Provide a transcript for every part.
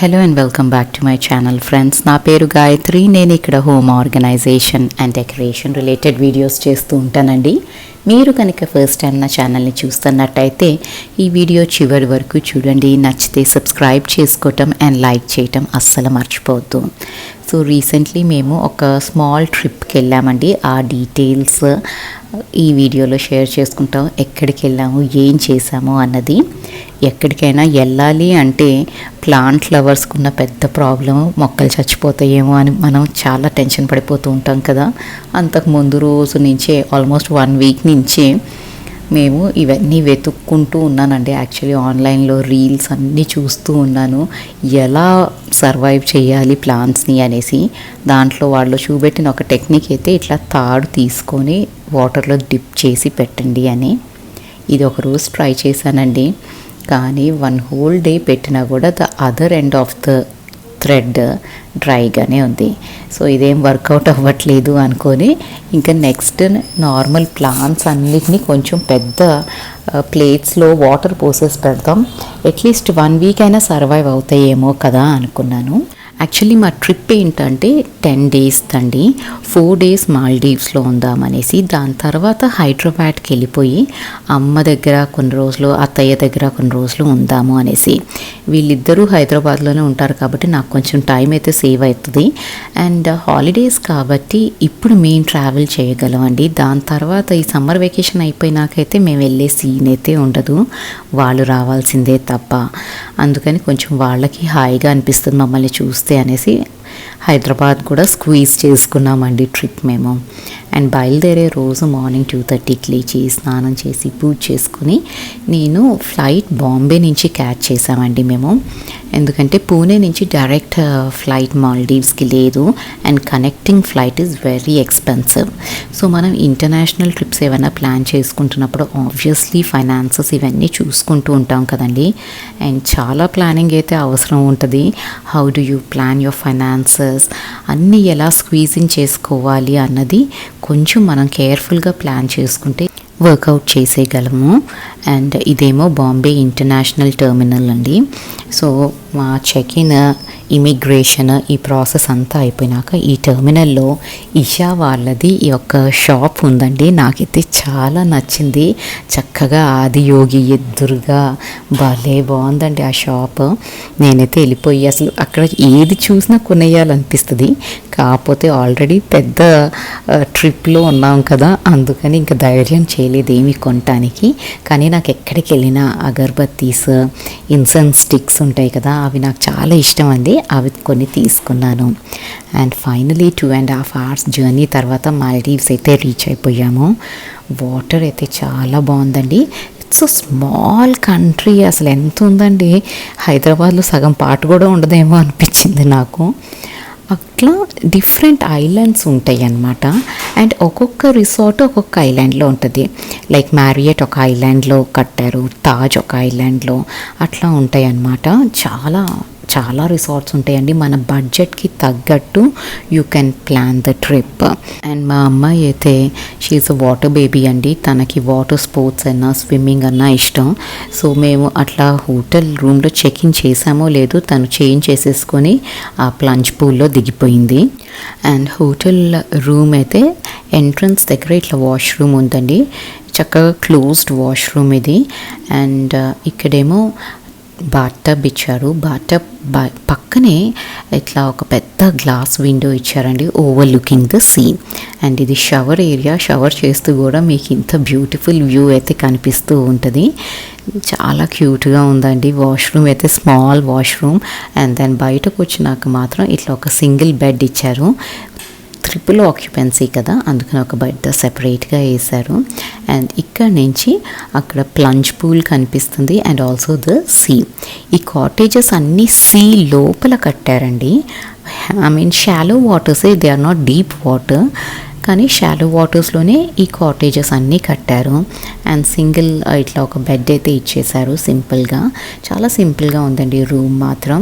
Hello and welcome back to my channel friends నా పేరు గాయత్రి. నేను ఇక్కడ home organisation and decoration related videos చేస్తూ ఉంటానండి. మీరు కనుక ఫస్ట్ టైం నా ఛానల్ని చూస్తున్నట్టయితే ఈ వీడియో చివరి వరకు చూడండి. నచ్చితే సబ్స్క్రైబ్ చేసుకోవటం అండ్ లైక్ చేయటం అస్సలు మర్చిపోవద్దు. సో రీసెంట్లీ మేము ఒక స్మాల్ ట్రిప్కి వెళ్ళామండి ఆ డీటెయిల్స్ ఈ వీడియోలో షేర్ చేసుకుంటాం. ఎక్కడికి వెళ్ళాము ఏం చేసాము అన్నది. ఎక్కడికైనా వెళ్ళాలి అంటే ప్లాంట్ లవర్స్కి ఉన్న పెద్ద ప్రాబ్లం మొక్కలు చచ్చిపోతాయేమో అని మనం చాలా టెన్షన్ పడిపోతూ ఉంటాం కదా. అంతకు ముందు రోజు నుంచే ఆల్మోస్ట్ వన్ వీక్ నుంచే మేము ఇవన్నీ వెతుక్కుంటూ ఉన్నానండి. యాక్చువల్లీ ఆన్లైన్లో రీల్స్ అన్నీ చూస్తూ ఉన్నాను. ఎలా సర్వైవ్ చేయాలి ప్లాంట్స్ని అనేసి. దాంట్లో వాళ్ళు చూపెట్టిన ఒక టెక్నిక్ అయితే ఇట్లా తాడు తీసుకొని వాటర్లో డిప్ చేసి పెట్టండి అని. ఇది ఒక రోజు ట్రై చేశానండి. కానీ వన్ హోల్ డే పెట్టినా కూడా the other end of the thread డ్రైగానే ఉంది. సో ఇదేం వర్కౌట్ అవ్వట్లేదు అనుకొని ఇంకా నెక్స్ట్ నార్మల్ ప్లాంట్స్ అన్నిటినీ కొంచెం పెద్ద ప్లేట్స్లో వాటర్ పోసేసి పెడతాం. అట్లీస్ట్ వన్ వీక్ అయినా సర్వైవ్ అవుతాయేమో కదా అనుకున్నాను. యాక్చువల్లీ మా ట్రిప్ ఏంటంటే టెన్ డేస్ అండి ఫోర్ డేస్ మాల్డీవ్స్లో ఉందామనేసి దాని తర్వాత హైదరాబాద్కి వెళ్ళిపోయి అమ్మ దగ్గర కొన్ని రోజులు అత్తయ్య దగ్గర కొన్ని రోజులు ఉందాము అనేసి. వీళ్ళిద్దరూ హైదరాబాద్లోనే ఉంటారు కాబట్టి నాకు కొంచెం టైం అయితే సేవ్ అవుతుంది. అండ్ హాలిడేస్ కాబట్టి ఇప్పుడు మేము ట్రావెల్ చేయగలం అండి దాని తర్వాత ఈ సమ్మర్ వెకేషన్ అయిపోయినాకైతే మేము వెళ్ళే సీన్ అయితే ఉండదు. వాళ్ళు రావాల్సిందే తప్ప. అందుకని కొంచెం వాళ్ళకి హాయిగా అనిపిస్తుంది మమ్మల్ని చూస్తే అనేసి హైదరాబాద్ కూడా స్క్వీజ్ చేసుకున్నామండి ట్రిప్ మేము. అండ్ బయలుదేరే రోజు మార్నింగ్ టూ థర్టీకి లేచి స్నానం చేసి పూజ చేసుకుని నేను ఫ్లైట్ బాంబే నుంచి క్యాచ్ చేసామండి మేము. ఎందుకంటే పూణే నుంచి డైరెక్ట్ ఫ్లైట్ మాల్డీవ్స్కి లేదు. And connecting flight is very expensive. So మనం ఇంటర్నేషనల్ ట్రిప్స్ ఏమైనా ప్లాన్ చేసుకుంటున్నప్పుడు ఆబ్వియస్లీ ఫైనాన్సెస్ ఇవన్నీ చూసుకుంటూ ఉంటాం కదండి. అండ్ చాలా ప్లానింగ్ అయితే అవసరం ఉంటుంది. How do you plan your finances అన్నీ ఎలా స్క్వీజింగ్ చేసుకోవాలి అన్నది కొంచెం మనం కేర్ఫుల్గా ప్లాన్ చేసుకుంటే వర్కౌట్ చేసేయగలము. అండ్ ఇదేమో బాంబే ఇంటర్నేషనల్ టెర్మినల్ అండి. సో మా చెక్ ఇన్ ఇమిగ్రేషన్ ఈ ప్రాసెస్ అంతా అయిపోయినాక ఈ టెర్మినల్లో ఇషా వాళ్ళది ఈ యొక్క షాప్ ఉందండి. నాకైతే చాలా నచ్చింది. చక్కగా ఆదియోగి ఎదురుగా భలే బాగుందండి ఆ షాప్ నేనైతే వెళ్ళిపోయి అసలు అక్కడ ఏది చూసినా కొనేయాలనిపిస్తుంది. కాకపోతే ఆల్రెడీ పెద్ద ట్రిప్లో ఉన్నాం కదా అందుకని ఇంకా ధైర్యం చేయలేదు ఏమి కొనటానికి. కానీ నాకు ఎక్కడికి వెళ్ళినా అగర్బత్తీస్ ఇన్సెన్స్ స్టిక్స్ ఉంటాయి కదా అవి నాకు చాలా ఇష్టం అండి. అవి కొన్ని తీసుకున్నాను. And finally two and half hours journey తర్వాత మాల్డీవ్స్ అయితే రీచ్ అయిపోయాము. వాటర్ అయితే చాలా బాగుందండి. ఇట్స్ స్మాల్ కంట్రీ అసలు ఎంత ఉందండి. హైదరాబాద్లో సగం పాటు కూడా ఉండదేమో అనిపించింది నాకు. అట్లా డిఫరెంట్ ఐలాండ్స్ ఉంటాయి అన్నమాట. అండ్ ఒక్కొక్క రిసార్ట్ ఒక్కొక్క ఐలాండ్లో ఉంటుంది. లైక్ మ్యారియట్ ఒక ఐలాండ్లో కట్టారు తాజ్ ఒక ఐలాండ్లో అట్లా ఉంటాయి అన్నమాట. చాలా చాలా రిసార్ట్స్ ఉంటాయండి. మన బడ్జెట్కి తగ్గట్టు you can plan the trip and మా అమ్మాయి అయితే షీఈస్ అ వాటర్ బేబీ అండి. తనకి వాటర్ స్పోర్ట్స్ అన్నా స్విమ్మింగ్ అన్నా ఇష్టం. సో మేము అట్లా హోటల్ రూమ్లో చెక్ ఇన్ చేసామో లేదు తను చేంజ్ చేసేసుకొని ఆ ప్లంచ్ పూల్లో దిగిపోయింది. అండ్ హోటల్ రూమ్ అయితే ఎంట్రన్స్ దగ్గర ఇట్లా వాష్రూమ్ ఉందండి. చక్కగా క్లోజ్డ్ వాష్రూమ్ ఇది. అండ్ uh, ఇక్కడేమో బాటబ్ ఇచ్చారు బాటబ్ బా పక్కనే ఇట్లా ఒక పెద్ద గ్లాస్ విండో ఇచ్చారండి. Overlooking the scene. అండ్ ఇది షవర్ ఏరియా. షవర్ చేస్తూ కూడా మీకు ఇంత బ్యూటిఫుల్ వ్యూ అయితే కనిపిస్తూ ఉంటుంది. చాలా క్యూట్గా ఉందండి. వాష్రూమ్ అయితే స్మాల్ వాష్రూమ్. అండ్ దెన్ బయటకు వచ్చినాక మాత్రం ఇట్లా ఒక సింగిల్ బెడ్ ఇచ్చారు. ట్రిపుల్ ఆక్యుపెన్సీ కదా అందుకని ఒక బెడ్ సెపరేట్గా వేశారు. అండ్ ఇక్కడ నుంచి అక్కడ ప్లంజ్ పూల్ కనిపిస్తుంది అండ్ ఆల్సో ద సీ ఈ కాటేజెస్ అన్నీ సీ లోపల కట్టారండి. I mean shallow వాటర్సే they are not deep water కానీ షాలో వాటర్స్లోనే ఈ కాటేజెస్ అన్నీ కట్టారు. అండ్ సింగిల్ uh, ఇట్లా ఒక బెడ్ అయితే ఇచ్చేశారు సింపుల్గా చాలా సింపుల్గా ఉందండి రూమ్ మాత్రం.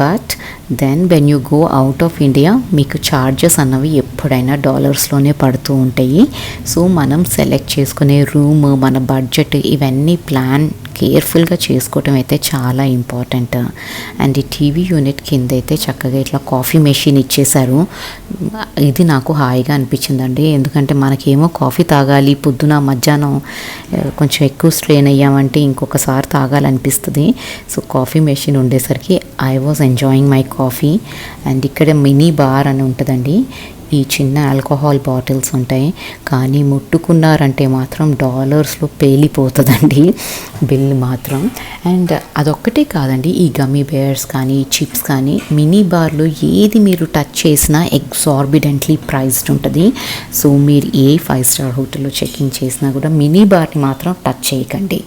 But then when you go out of India మీకు ఛార్జెస్ అన్నవి ఎప్పుడైనా డాలర్స్లోనే పడుతూ ఉంటాయి. సో మనం సెలెక్ట్ చేసుకునే రూమ్ మన బడ్జెట్ ఇవన్నీ ప్లాన్ కేర్ఫుల్గా చేసుకోవటం అయితే చాలా ఇంపార్టెంట్ అండ్ ఈ టీవీ యూనిట్ కింద అయితే చక్కగా ఇట్లా కాఫీ మెషిన్ ఇచ్చేశారు. ఇది నాకు హాయిగా అనిపించిందండి. ఎందుకంటే మనకేమో కాఫీ తాగాలి పొద్దున మధ్యాహ్నం కొంచెం ఎక్కువ స్ట్రెయిన్ అయ్యామంటే ఇంకొకసారి తాగాలనిపిస్తుంది. సో కాఫీ మెషిన్ ఉండేసరికి I was enjoying my coffee and ఇక్కడ మినీ బార్ అని ఉంటుందండి. ఈ చిన్న ఆల్కహాల్ బాటిల్స్ ఉంటాయి. కానీ ముట్టుకున్నారంటే మాత్రం డాలర్స్లో పేలిపోతుందండి. బిల్ మాత్రం. అండ్ అదొక్కటే కాదండి ఈ గమ్మీ బేర్స్ కానీ చిప్స్ కానీ మినీ బార్లో ఏది మీరు టచ్ చేసినా ఎగ్జార్బిడెంట్లీ ప్రైస్డ్ ఉంటుంది. సో మీరు ఏ ఫైవ్ స్టార్ హోటల్లో చెక్ఇన్ చేసినా కూడా మినీ బార్ని మాత్రం టచ్ చేయకండి.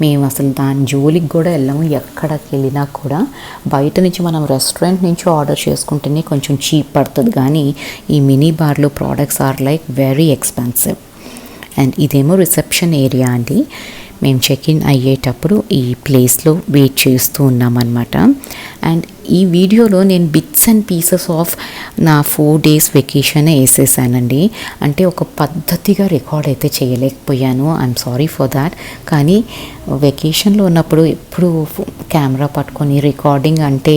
మేము అసలు దాని జోలికి కూడా వెళ్ళాము ఎక్కడికి వెళ్ళినా కూడా. బయట నుంచి మనం రెస్టారెంట్ నుంచి ఆర్డర్ చేసుకుంటేనే కొంచెం చీప్ పడుతుంది. కానీ ఈ మినీ బార్లో products are like very expensive and ఇదేమో రిసెప్షన్ ఏరియా అండి. మేము చెక్ ఇన్ అయ్యేటప్పుడు ఈ ప్లేస్లో వెయిట్ చేస్తూ ఉన్నామన్నమాట. అండ్ ఈ వీడియోలో నేను బిట్స్ అండ్ పీసెస్ ఆఫ్ నా ఫోర్ డేస్ వెకేషన్ వేసేసానండి. అంటే ఒక పద్ధతిగా రికార్డ్ అయితే చేయలేకపోయాను. ఐఎమ్ సారీ ఫర్ దాట్ కానీ వెకేషన్లో ఉన్నప్పుడు ఎప్పుడు కెమెరా పట్టుకొని రికార్డింగ్ అంటే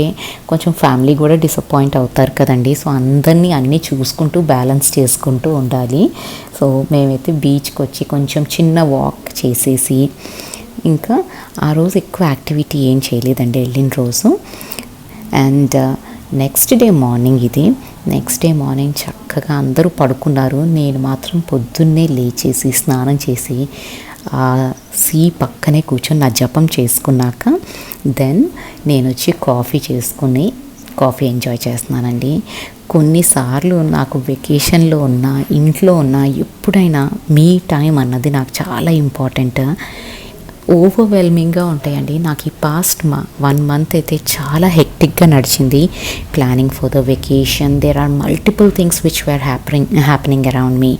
కొంచెం ఫ్యామిలీ కూడా డిసప్పాయింట్ అవుతారు కదండి. సో అందరినీ అన్నీ చూసుకుంటూ బ్యాలెన్స్ చేసుకుంటూ ఉండాలి. సో మేమైతే బీచ్కి వచ్చి కొంచెం చిన్న వాక్ చేసేసి ఇంకా ఆ రోజు ఎక్కువ యాక్టివిటీ ఏం చేయలేదండి వెళ్ళిన రోజు. And uh, next day morning ఇది. నెక్స్ట్ డే మార్నింగ్ చక్కగా అందరూ పడుకున్నారు. నేను మాత్రం పొద్దున్నే లేచేసి స్నానం చేసి ఆ సీ పక్కనే కూర్చొని నా జపం చేసుకున్నాక దెన్ నేను వచ్చి కాఫీ చేసుకుని కాఫీ ఎంజాయ్ చేస్తున్నానండి. కొన్నిసార్లు నాకు వెకేషన్లో ఉన్న ఇంట్లో ఉన్న ఎప్పుడైనా మీ టైం అన్నది నాకు చాలా ఇంపార్టెంట్. ఓవర్వెల్మింగ్గా ఉంటాయండి. నాకు ఈ పాస్ట్ మా వన్ మంత్ అయితే చాలా హెక్టిక్గా నడిచింది. Planning for the vacation. There are multiple things which were happening happening around me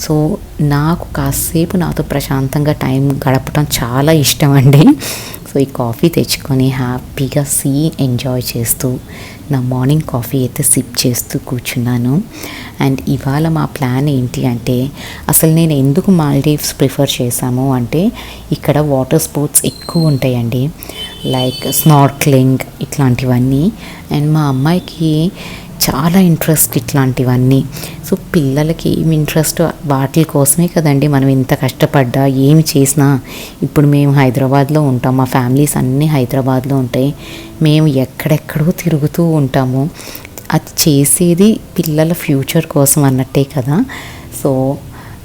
so నాకు కాసేపు నాతో ప్రశాంతంగా టైం గడపడం చాలా ఇష్టం అండి సో ఈ కాఫీ తెచ్చుకొని హ్యాపీగా సీ ఎంజాయ్ చేస్తూ నా మార్నింగ్ కాఫీ అయితే సిప్ చేస్తూ కూర్చున్నాను. అండ్ ఇవాళ మా ప్లాన్ ఏంటి అంటే అసలు నేను ఎందుకు మాల్డీవ్స్ ప్రిఫర్ చేశాము అంటే ఇక్కడ వాటర్ స్పోర్ట్స్ ఎక్కువ ఉంటాయండి. లైక్ స్నార్క్లింగ్ ఇట్లాంటివన్నీ. అండ్ మా అమ్మాయికి చాలా ఇంట్రెస్ట్ ఇట్లాంటివన్నీ. సో పిల్లలకి ఏమి ఇంట్రెస్ట్ వాటి కోసమే కదండి మనం ఇంత కష్టపడ్డా ఏమి చేసినా. ఇప్పుడు మేము హైదరాబాద్లో ఉంటాం మా ఫ్యామిలీస్ అన్నీ హైదరాబాద్లో ఉంటాయి. మేము ఎక్కడెక్కడో తిరుగుతూ ఉంటాము. అది చేసేది పిల్లల ఫ్యూచర్ కోసం అన్నట్టే కదా. సో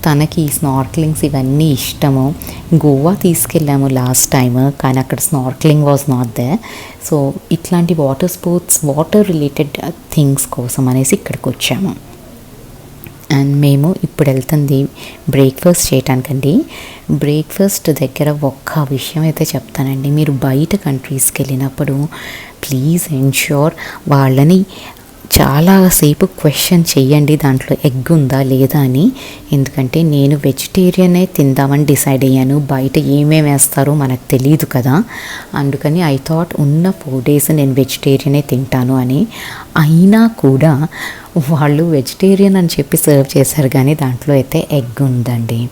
తనకి ఈ స్నార్క్లింగ్స్ ఇవన్నీ ఇష్టము. గోవా తీసుకెళ్ళాము లాస్ట్ టైం కానీ అక్కడ snorkelling was not there so ఇట్లాంటి water sports water related things కోసం అనేసి ఇక్కడికి వచ్చాము. అండ్ మేము ఇప్పుడు వెళ్తుంది బ్రేక్ఫాస్ట్ చేయటానికండి. బ్రేక్ఫాస్ట్ దగ్గర ఒక్క విషయం అయితే చెప్తానండి. మీరు బయట కంట్రీస్కి వెళ్ళినప్పుడు ప్లీజ్ ఎన్ష్యూర్ వాళ్ళని చాలాసేపు క్వశ్చన్ చేయండి దాంట్లో ఎగ్ ఉందా లేదా అని. ఎందుకంటే నేను వెజిటేరియనే తిందామని డిసైడ్ అయ్యాను. బయట ఏమేమి వేస్తారో మనకు తెలియదు కదా. అందుకని ఐ థాట్ ఉన్న ఫోర్ డేస్ నేను వెజిటేరియనే తింటాను అని. అయినా కూడా వాళ్ళు వెజిటేరియన్ అని చెప్పి సర్వ్ చేశారు కానీ దాంట్లో అయితే ఎగ్ ఉందండి.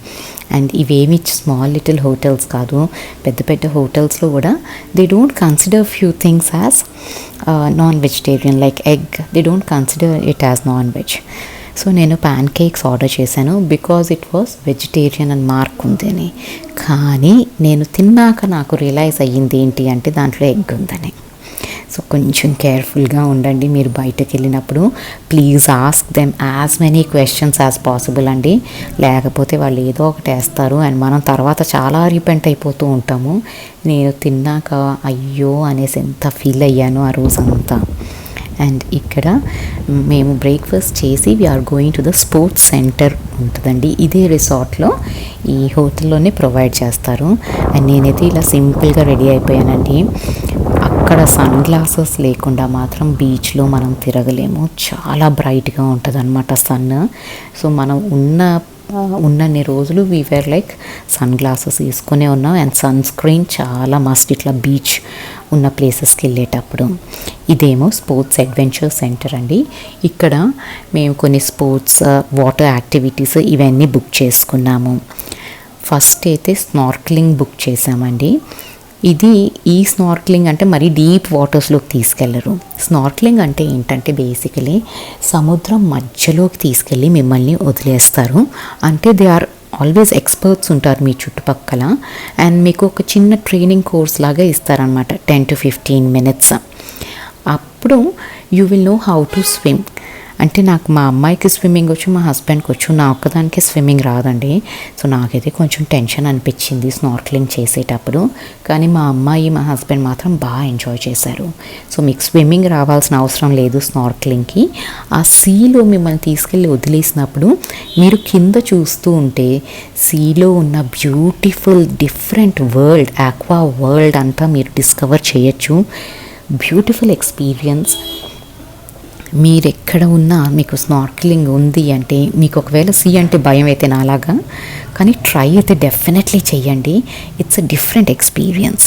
అండ్ ఇవేమి స్మాల్ లిటిల్ హోటల్స్ కాదు పెద్ద పెద్ద హోటల్స్లో కూడా they don't consider few things as non vegetarian like egg they don't consider it as non veg so నేను ప్యాన్ కేక్స్ ఆర్డర్ చేశాను బికాజ్ ఇట్ వాస్ వెజిటేరియన్ అని మార్క్ ఉందని. కానీ నేను తిన్నాక నాకు రియలైజ్ అయ్యింది ఏంటి అంటే దాంట్లో ఎగ్ ఉందని. సో కొంచెం కేర్ఫుల్గా ఉండండి మీరు బయటకు వెళ్ళినప్పుడు. Please ask them as many questions as possible అండి. లేకపోతే వాళ్ళు ఏదో ఒకటి వేస్తారు అండ్ మనం తర్వాత చాలా రిపెంట్ అయిపోతూ ఉంటాము. నేను తిన్నాక అయ్యో అనేసి ఎంత ఫీల్ అయ్యాను ఆ రోజంతా. అండ్ ఇక్కడ మేము బ్రేక్ఫాస్ట్ చేసి we are going to the sports centre ఉంటుందండి. ఇదే రిసార్ట్లో ఈ హోటల్లోనే ప్రొవైడ్ చేస్తారు. అండ్ నేనైతే ఇలా సింపుల్గా రెడీ అయిపోయానండి. అక్కడ సన్ గ్లాసెస్ లేకుండా మాత్రం బీచ్లో మనం తిరగలేము. చాలా బ్రైట్గా ఉంటుంది అనమాట సన్. సో మనం ఉన్న ఉన్నన్ని రోజులు వీఆర్ లైక్ సన్ గ్లాసెస్ తీసుకునే ఉన్నాం. అండ్ సన్ స్క్రీన్ చాలా మస్ట్ ఇట్లా బీచ్ ఉన్న ప్లేసెస్కి వెళ్ళేటప్పుడు. ఇదేమో స్పోర్ట్స్ అడ్వెంచర్ సెంటర్ అండి. ఇక్కడ మేము కొన్ని స్పోర్ట్స్ వాటర్ యాక్టివిటీస్ ఇవన్నీ బుక్ చేసుకున్నాము. ఫస్ట్ అయితే స్నార్క్లింగ్ బుక్ చేసామండి ఇది ఈ స్నార్క్లింగ్ అంటే మరీ డీప్ వాటర్స్లోకి తీసుకెళ్ళరు స్నార్క్లింగ్ అంటే ఏంటంటే బేసికలీ సముద్రం మధ్యలోకి తీసుకెళ్ళి మిమ్మల్ని వదిలేస్తారు. అంటే దే ఆర్ ఆల్వేస్ ఎక్స్పర్ట్స్ ఉంటారు మీ చుట్టుపక్కల. అండ్ మీకు ఒక చిన్న ట్రైనింగ్ కోర్స్ లాగా ఇస్తారనమాట టెన్ టు ఫిఫ్టీన్ మినిట్స్ అప్పుడు you will know how to swim అంటే నాకు మా అమ్మాయికి స్విమ్మింగ్ వచ్చు మా హస్బెండ్కి వచ్చు నా ఒక్కదానికి స్విమ్మింగ్ రాదండి. సో నాకైతే కొంచెం టెన్షన్ అనిపించింది స్నార్క్లింగ్ చేసేటప్పుడు. కానీ మా అమ్మాయి మా హస్బెండ్ మాత్రం బాగా ఎంజాయ్ చేశారు. సో మీకు స్విమ్మింగ్ రావాల్సిన అవసరం లేదు స్నార్క్లింగ్కి. ఆ సీలో మిమ్మల్ని తీసుకెళ్ళి వదిలేసినప్పుడు మీరు కింద చూస్తూ ఉంటే సీలో ఉన్న beautiful different world aqua world అంతా మీరు డిస్కవర్ చేయొచ్చు. Beautiful experience. మీరు ఎక్కడ ఉన్నా మీకు స్నార్కిలింగ్ ఉంది అంటే మీకు ఒకవేళ సీ అంటే భయం అయితే నాలాగా కానీ ట్రై అయితే డెఫినెట్లీ చెయ్యండి. ఇట్స్ అ డిఫరెంట్ ఎక్స్పీరియన్స్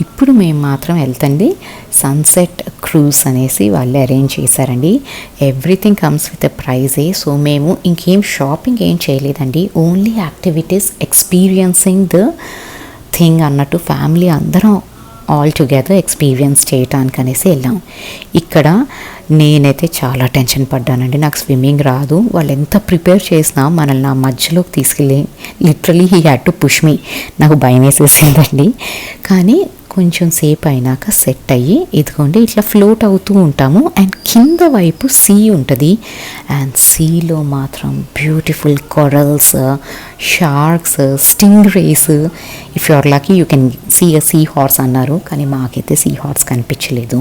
ఇప్పుడు మేము మాత్రం వెళ్తండి. సన్సెట్ క్రూజ్ అనేసి వాళ్ళు అరేంజ్ చేశారండి. ఎవ్రీథింగ్ కమ్స్ విత్ ఎ ప్రైజే సో మేము ఇంకేం షాపింగ్ ఏం చేయలేదండి. Only activities experiencing the thing అన్నట్టు ఫ్యామిలీ అందరం ఆల్ టుగెదర్ ఎక్స్పీరియన్స్ చేయటానికి అనేసి వెళ్ళాం. ఇక్కడ నేనైతే చాలా టెన్షన్ పడ్డానండి. నాకు స్విమ్మింగ్ రాదు. వాళ్ళు ఎంత ప్రిపేర్ చేసినా మనల్ని నా మధ్యలోకి తీసుకెళ్ళి literally he had to push me. నాకు భయం వేసేసిందండి. కానీ కొంచెం సేపు అయినాక సెట్ అయ్యి ఇదిగోండి ఇట్లా ఫ్లోట్ అవుతూ ఉంటాము. అండ్ కింద వైపు సీ ఉంటుంది. అండ్ సీలో మాత్రం beautiful corals sharks stingrays if your lucky you can see a seahorse అన్నారు. కానీ మాకైతే సీ హార్స్ కనిపించలేదు.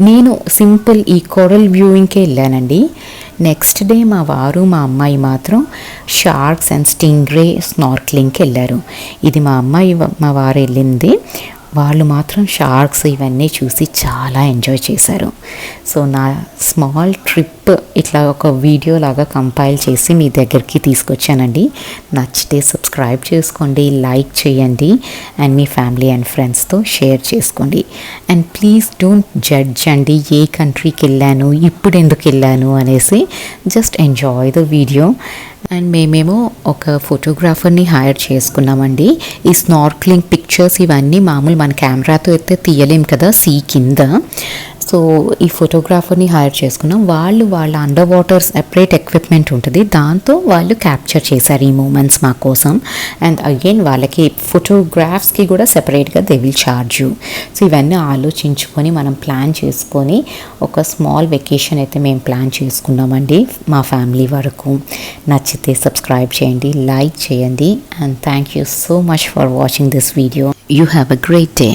నేను సింపుల్ ఈ కొరల్ వ్యూయింగ్కే వెళ్ళానండి. నెక్స్ట్ డే మా వారు మా అమ్మాయి మాత్రం షార్క్స్ అండ్ స్టింగ్ రే స్నార్క్లింగ్కి వెళ్ళారు. ఇది మా అమ్మాయి మా వారు వెళ్ళింది. వాళ్ళు మాత్రం షార్క్స్ ఇవన్నీ చూసి చాలా ఎంజాయ్ చేశారు. సో నా స్మాల్ ట్రిప్ ఇట్లా ఒక వీడియో లాగా కంపైల్ చేసి మీ దగ్గరికి తీసుకొచ్చానండి. నచ్చితే సబ్స్క్రైబ్ చేసుకోండి లైక్ చేయండి అండ్ మీ ఫ్యామిలీ అండ్ ఫ్రెండ్స్తో షేర్ చేసుకోండి. అండ్ ప్లీజ్ డోంట్ జడ్జ్ అండి ఏ కంట్రీకి వెళ్ళాను ఇప్పుడు ఎందుకు వెళ్ళాను అనేసి just enjoy the video. And మేమేమో ఒక ఫోటోగ్రాఫర్ని హైర్ చేసుకున్నామండి. ఈ స్నార్క్లింగ్ పిక్చర్స్ ఇవన్నీ మామూలు మన కెమెరాతో అయితే తీయలేం కదా సీ కింద. సో ఈ ఫోటోగ్రాఫర్ని హైర్ చేసుకున్నాం. వాళ్ళు వాళ్ళ అండర్ వాటర్ సెపరేట్ ఎక్విప్మెంట్ ఉంటుంది. దాంతో వాళ్ళు క్యాప్చర్ చేశారు ఈ మూమెంట్స్ మా కోసం. అండ్ అగైన్ వాళ్ళకి ఫోటోగ్రాఫ్స్కి కూడా సెపరేట్గా they will charge you so ఇవన్నీ ఆలోచించుకొని మనం ప్లాన్ చేసుకొని ఒక స్మాల్ వెకేషన్ అయితే మేము ప్లాన్ చేసుకున్నామండి మా ఫ్యామిలీ వరకు. నచ్చితే సబ్స్క్రైబ్ చేయండి లైక్ చేయండి. And thank you so much for watching this video you have a great day